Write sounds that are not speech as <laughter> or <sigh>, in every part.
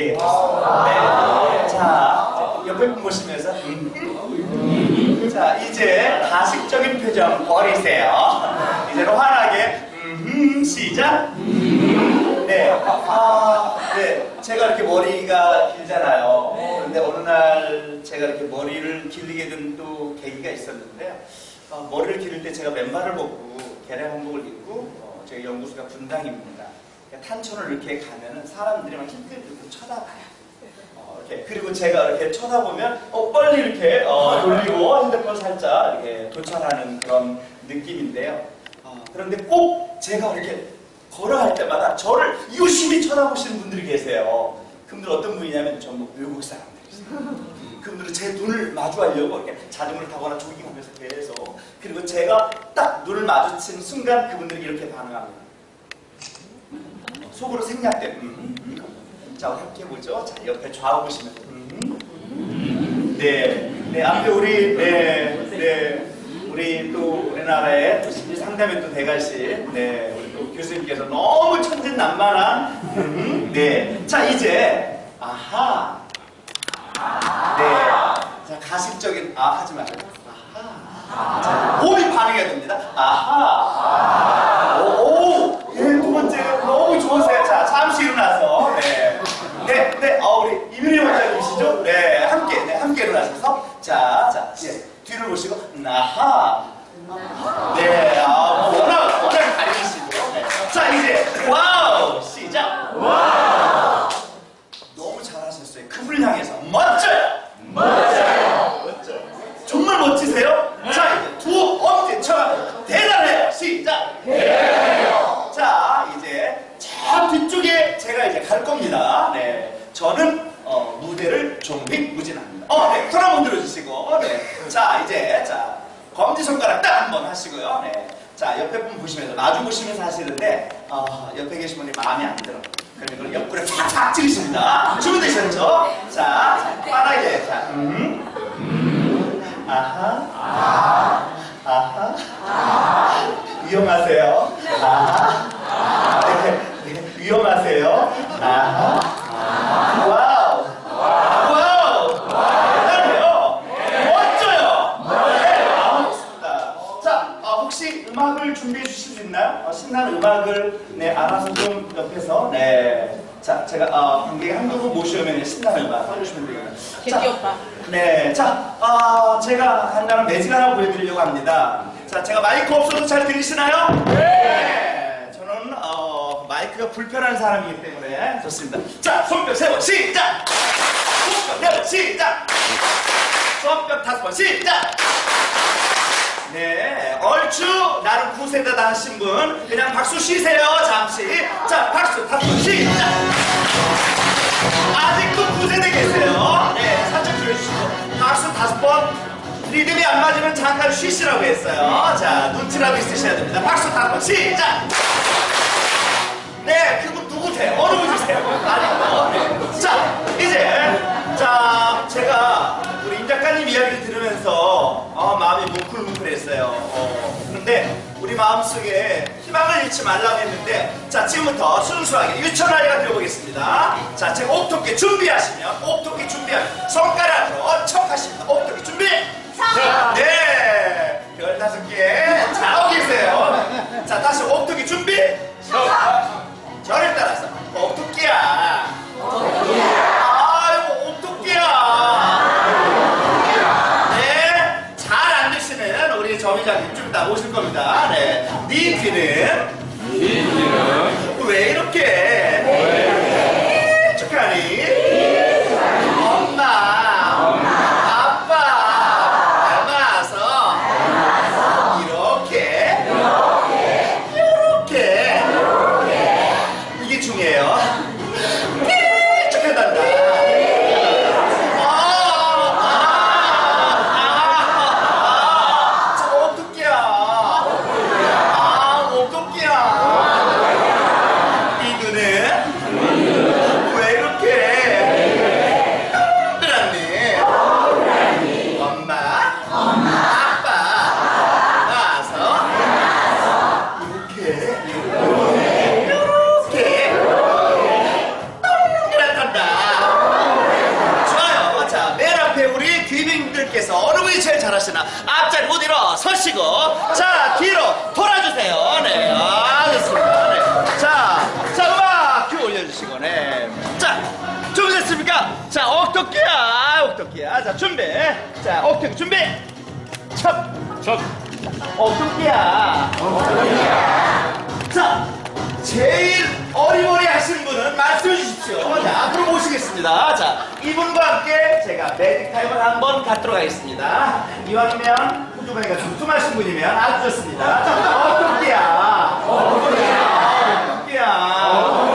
예. 네. 자, 옆에 분 보시면서 음. 자, 이제 가식적인 표정 버리세요. 이제는 환하게 음, 시작. 네. 아, 네. 제가 이렇게 머리가 길잖아요. 그런데 어느 날 제가 이렇게 머리를 길리게 된 또 계기가 있었는데요. 어, 머리를 기를 때 제가 맨발을 벗고 계량 한복을 입고 어, 저희 연구소가 분당입니다. 그러니까 탄천을 이렇게 가면은 사람들이 막 힘들게 쳐다봐요. 어, 이렇게 그리고 제가 이렇게 쳐다보면 어, 빨리 이렇게 어, 돌리고 핸드폰 살짝 이렇게 도착하는 그런 느낌인데요. 어, 그런데 꼭 제가 이렇게 걸어갈 때마다 저를 유심히 쳐다보시는 분들이 계세요. 그분들 어떤 분이냐면 전부 외국 사람들이세요. 그분들은 제 눈을 마주하려고 이렇게 자전거를 타거나 조깅하면서 계속 그리고 제가 딱 눈을 마주친 순간 그분들이 이렇게 반응합니다. 속으로 생략된 음, 음. 자 함께 보죠. 자 옆에 좌우 보시면. 음. 네, 네 앞에 우리 네, 네. 우리 또 우리나라의 또 심리 상담의 또 대가시. 네. 우리 또 교수님께서 너무 천진난만한. 음, 네, 자 이제 아하. 네, 자 가식적인 아 하지 말고 아하. 자 몸이 반응해야 됩니다. 아하. 오, 오, 너무 좋으세요. 자 잠시 일어나서. 네, 네, 네, 아 우리 이민희 원장님이시죠? 네, 함께, 네, 함께 일어나셔서. 자, 자, 예, 뒤를 보시고 나하 네, 아, 뭐 워낙 워낙 달리시고 네. 자 이제 와우 시작 너무 잘하셨어요. 그분을 향해서 멋져요. 멋져요. 멋져요. 정말 멋지세요? 자 이제 두 엄지 쳐 대단해요. 시작. 대단해요. 자 이제 저 뒤쪽에 제가 이제 갈 겁니다. 네, 저는 어, 무대를 정직무진합니다. 어, 네, 손 한번 들어주시고, 네, 자 이제 자 검지 손가락 딱 한 번 하시고요. 네, 자 옆에 분 보시면서 마주 보시면서 하시는데 어, 옆에 계신 분이 마음에 안 들어. 그러면 이걸 옆구리에 팍팍 찌르십니다. 준비되셨죠? 자, 빠르게. 자, 음. 아하. 아하. 위험하세요. 아하. 네, 네, 위험하세요. 아하. 와우. 와우. 대단해요. 멋져요. 네, 아, 좋습니다. 자, 아, 혹시 음악을 준비해 주실 수 있나요? 어, 신나는 음악을 네, 알아서 좀 옆에서 네. 자, 제가 어, 관객 한두 분 모시면 신나는 음악 써주시면 되겠네요. 개띠 오빠. 네, 자, 아, 제가 간단한 매직 하나 보여드리려고 합니다. 자, 제가 마이크 없어도 잘 들리시나요? 네. 저는 어, 마이크가 불편한 사람이기 때문에 좋습니다. 자, 손뼉 세 번 시작. 손뼉 네번 시작. 손뼉 다섯 번 시작. 네, 얼추 나름 구세대다 하신 분 그냥 박수 쉬세요 잠시. 자, 박수 다섯 번 시작. 아직도 구세대 계세요. 네, 살짝 줄여주시고 박수 다섯 번. 리듬이 안 맞으면 잠깐 쉬시라고 했어요. 자, 눈치라도 있으셔야 됩니다. 박수 다섯 번 시작. 네, 그분 누구세요? 어느 분이세요? 아니고. 네. 자, 이제 자 제가 우리 임 작가님 이야기를 들으면서 어, 마음이 뭉클뭉클했어요. 어, 그런데 우리 마음속에 희망을 잃지 말라고 했는데 자 지금부터 순수하게 유천하리가 되어보겠습니다. 자 제가 옥토끼 준비하시면 옥토끼 준비하면 손가락으로 척하십니다. 옥토끼 준비. 자, <laughs> <laughs> 자, 제일 어리버리 하신 분은 말씀해 주십시오. 자, 앞으로 모시겠습니다. 자, 이분과 함께 제가 매직 타임을 한번 갖도록 하겠습니다. 이왕이면 호주머니가 두툼하신 분이면 아주 좋습니다. 어떻게야? 어떻게야? 어떻게야?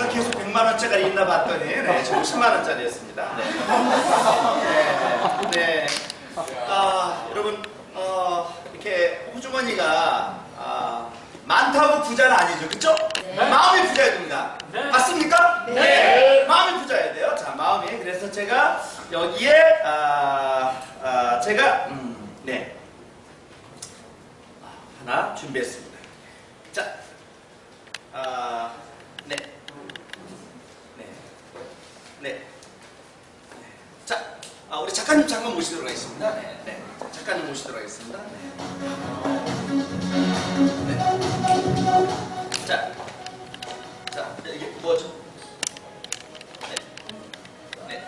제가 계속 100만 원짜리 있나 봤더니 네, 지금 10만 원짜리였습니다. 네. 네. 네. 아, 여러분 어, 이렇게 호주머니가 아, 많다고 부자는 아니죠. 그쵸? 마음이 부자야 됩니다. 맞습니까? 네. 마음이 부자야 돼요. 자, 마음이. 그래서 제가 여기에 아, 아, 제가 음, 네. 하나 준비했습니다. 자, 아, 네. 네. 네. 자, 아, 우리 작가님 잠깐 모시도록 하겠습니다. 네. 네. 자, 작가님 모시도록 하겠습니다. 네. 네. 자, 자, 이게 뭐죠? 네. 네.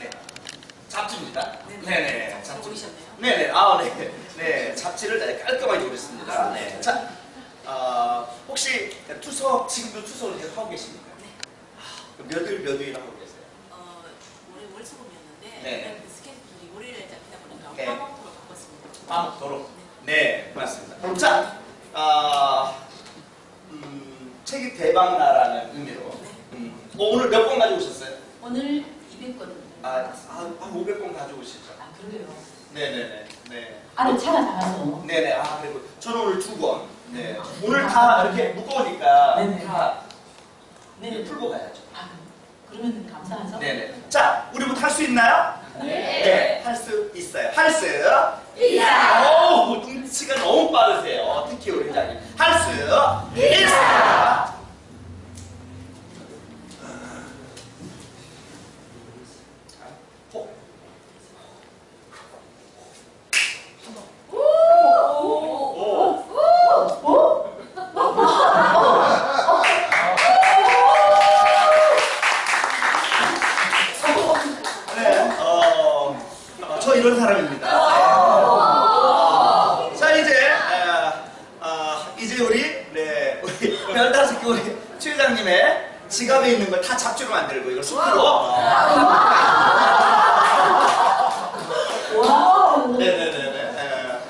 네. 잡지입니다. 네네. 잡지. 네네. 아, 네. 네. 잡지를 네, 깔끔하게 고르습니다. 네. 자, 어, 혹시 투석, 지금도 투석을 계속 하고 계십니까? 아, 몇 일, 몇일 하고 계세요? 어, 올해 월수금이었는데 네. 그 스케줄이 월요일에 잡히다 보니까 네. 화목토로 바꿨습니다. 화목토로. 네, 고맙습니다. 자, 아, 음, 책이 대박나라는 의미로. 음, 어, 오늘 몇 권 가져오셨어요? 오늘 200건. 아, 아, 한 500권 가져오시죠. 아, 그러게요. 네네네. 네. 아니, 차가 나가서. 네네. 아, 그리고 저는 오늘 두 권. 네. 오늘 다 이렇게 무거우니까 네네. 다 네. 풀고 가야죠. 아, 그러면 감사하죠? 네네. 자, 우리부터 할수 있나요? 네. 할 수 있어요. 할 수. 있어요. 오, 눈치가 너무 빠르세요. 특히 우리 회장님. 할 수 있어요. 호. 네. 어, 어, 저 이런 사람입니다. 네. 자 이제 아, 아, 이제 우리 네 우리 별다섯 개 우리 최 회장님의 지갑에 있는 걸 다 잡지로 만들고 이걸 숲으로. 네네네네. 에,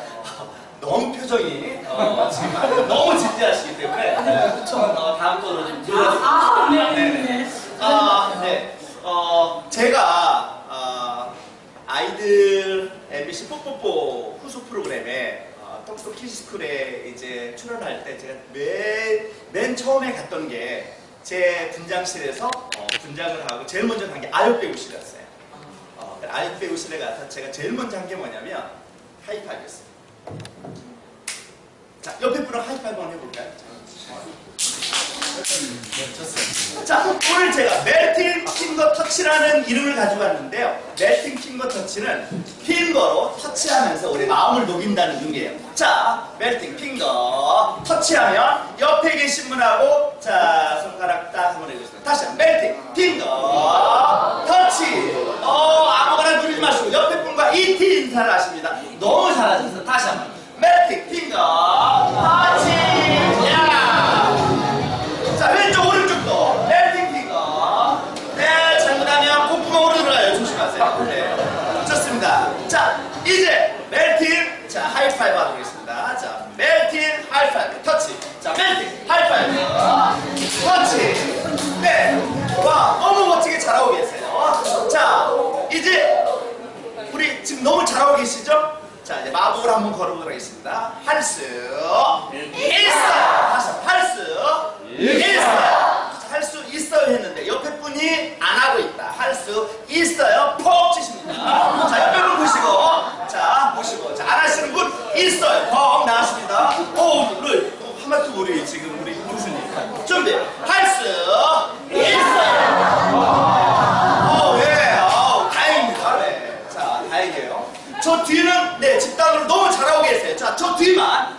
너무 표정이 어, 지금 아주 너무 진지하시기 때문에 네, 어, 다음 거로 좀 들어주세요. 네네. 아, 네. 어, 제가 어, 아이들 MBC 뽀뽀뽀 후속 프로그램에 어, 톡톡 키즈스쿨에 이제 출연할 때 제가 맨, 맨 처음에 갔던 게 제 분장실에서 어, 분장을 하고 제일 먼저 간 게 아역 배우실이었어요. 어, 그 아역 배우실에 가서 제가 제일 먼저 한 게 뭐냐면 하이파이브였어요. 자, 옆에 분랑 하이파이브 한번 해볼까요? 네, 좋습니다. 자, 오늘 제가 멜팅 핑거 터치라는 이름을 가지고 왔는데요. 멜팅 핑거 터치는 핑거로 터치하면서 우리 마음을 녹인다는 의미예요. 자, 멜팅 핑거 터치하면 옆에 계신 분하고 자, 손가락 딱 한번 해주세요. 다시 한번 멜팅 핑거 터치. 어, 아무거나 누르지 마시고 옆에 이티 인사를 하십니다. 너무 잘하셔서 다시 한번 매틱 핑거 터치 야. 자 왼쪽 오른쪽도 매틱 핑거. 네 잘못하면 콧구멍으로 들어가요. 조심하세요. 네 좋습니다. 자 이제 멜팅 자 하이파이브 하겠습니다. 자 멜팅 하이파이브 터치. 자 멜팅 하이파이브 터치. 네. 와 너무 멋지게 잘하고 계세요. 자 이제 우리 지금 너무 잘하고 계시죠? 자 이제 마법을 한번 걸어보도록 하겠습니다. 할수 있어요. 다시 할수 있어요. 할수 있어요 했는데 옆에 분이 안 하고 있다. 할 수 있어요. 퍽 치십니다. 자 옆에 분 보시고 자 보시고 자 안 하시는 분 있어요. 퍽 나왔습니다. 오 우리 하마트 우리 지금 우리 교수님 준비 할 수 있어요. 어, 예, 어, 다행입니다. 네. 자, 다행이에요. 저 뒤는, 네, 집단으로 너무 잘하고 계세요. 자, 저 뒤만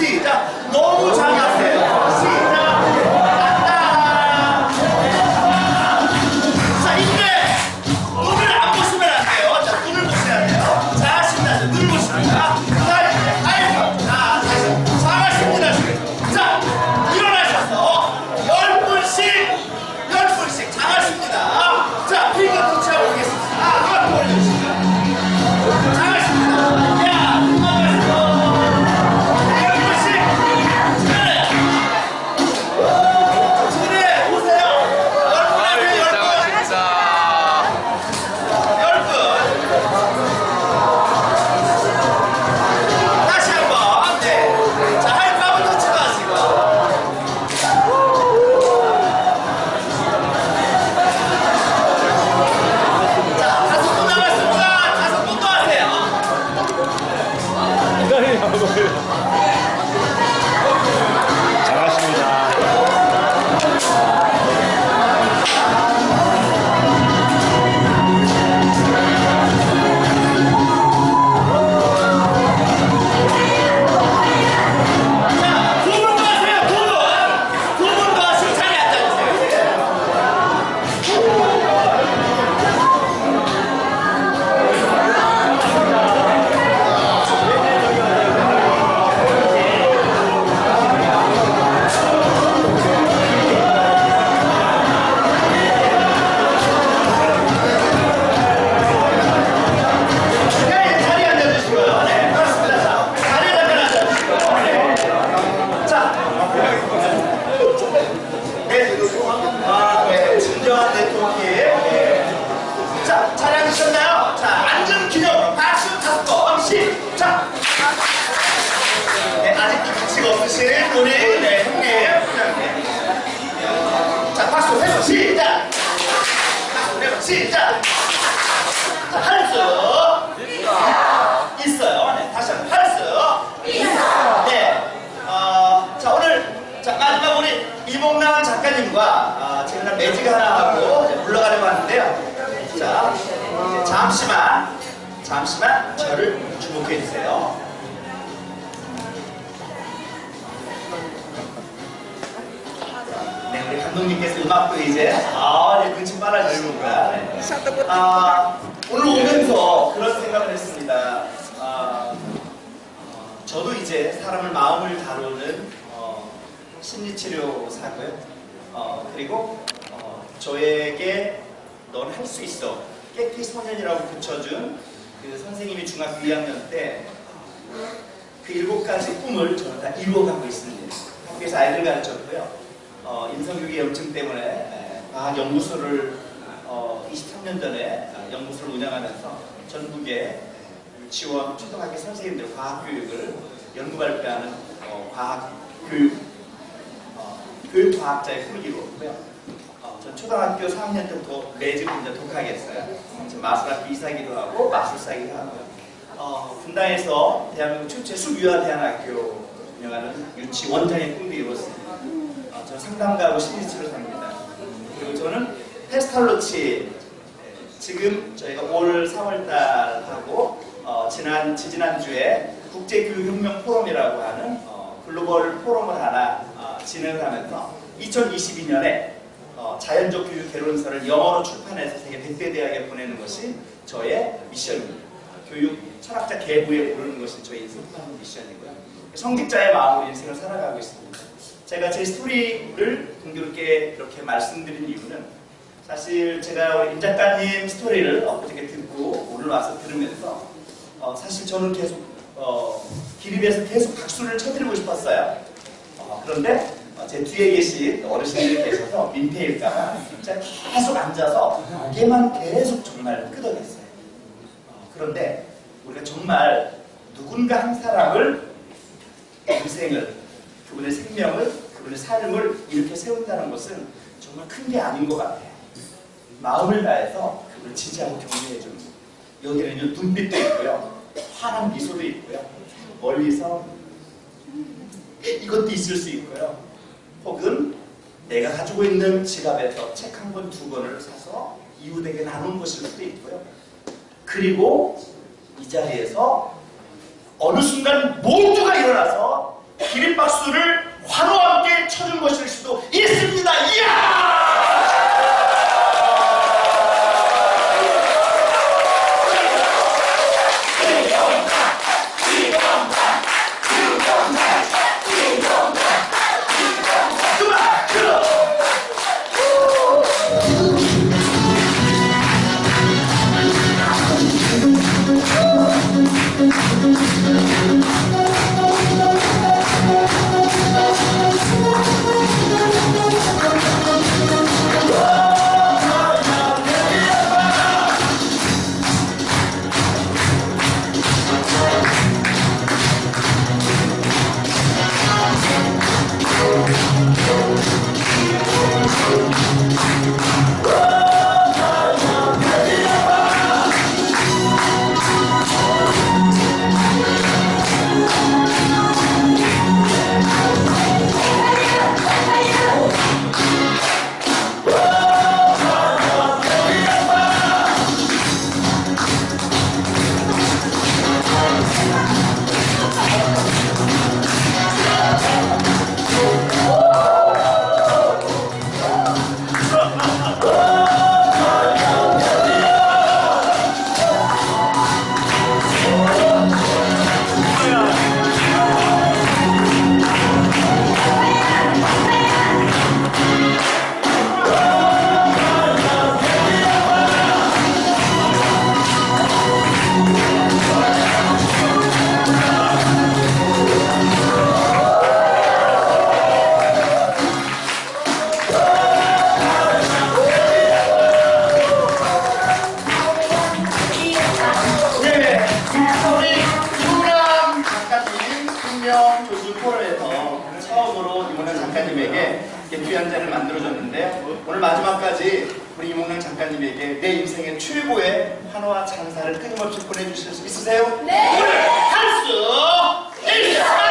시작. 너무 장하 잠시만, 잠시만 저를 주목해 주세요. 네, 우리 감독님께서 음악도 이제 아, 네, 눈치 빨라지시는구나. 네. 아, 오늘 오면서 그런 생각을 했습니다. 아, 어, 저도 이제 사람을 마음을 다루는 어, 심리치료사고요. 어, 그리고 어, 저에게 넌 할 수 있어. 깨끼 소년이라고 붙여준 그 선생님이 중학교 2학년 때 그 일곱 가지 꿈을 저는 다 이루어가고 있습니다. 학교에서 아이들 가르쳤고요. 어, 인성교육 염증 때문에 에, 과학 연구소를 어, 23년 전에 어, 연구소를 운영하면서 전국의 유치원, 초등학교 선생님들 과학 교육을 연구 발표하는 어, 과학 교육 어, 교육 과학자의 꿈을 이루었고요. 어, 전 초등학교 4학년 때부터 매직 혼자 독하게 했어요. 지금 마술학교 이사기도 하고 마술사기도 하고요. 어, 분당에서 대한민국 최초의 수유아 대안학교 운영하는 유치원장의 꿈도 이뤘습니다. 어, 저는 상담가하고 심리치료 사입니다. 그리고 페스탈로치 지금 저희가 올 3월달 하고 어, 지난 지지난주에 국제교육혁명 포럼이라고 하는 어, 글로벌 포럼을 하나 어, 진행을 하면서 2022년에 어, 자연적 교육 개론서를 영어로 출판해서 세계 100대 대학에 보내는 것이 저의 미션입니다. 교육 철학자 계보에 오르는 것이 저희 인생하는 미션이고요. 성직자의 마음으로 인생을 살아가고 있습니다. 제가 제 스토리를 공교롭게 이렇게 말씀드린 이유는 사실 제가 우리 임 작가님 스토리를 엊그저께 듣고 오늘 와서 들으면서 어, 사실 저는 계속 어, 기립에서 계속 박수를 쳐드리고 싶었어요. 어, 그런데 어, 제 뒤에 계신 어르신들이 계셔서 민폐일까봐 진짜 계속 앉아서 고개만 계속 정말 끄덕였어요. 어, 그런데 우리가 정말 누군가 한 사람을 인생을 그분의 생명을 그분의 삶을 이렇게 세운다는 것은 정말 큰 게 아닌 것 같아요. 마음을 다해서 그분을 지지하고 격려해 주는 거. 여기는요 눈빛도 있고요 환한 미소도 있고요 멀리서 이것도 있을 수 있고요 혹은 내가 가지고 있는 지갑에서 책 한 권 두 권을 사서 이웃에게 나눈 것일 수도 있고요 그리고 이 자리에서 어느 순간 모두가 일어나서 기립박수를 환호와 함께 쳐준 것일 수도 있습니다. 이야! 개표연제를 만들어줬는데요. 오늘 마지막까지 우리 이몽룡 작가님에게 내 인생의 최고의 환호와 찬사를 끊임없이 보내주실 수 있으세요? 네! 오늘 찬스! 1차!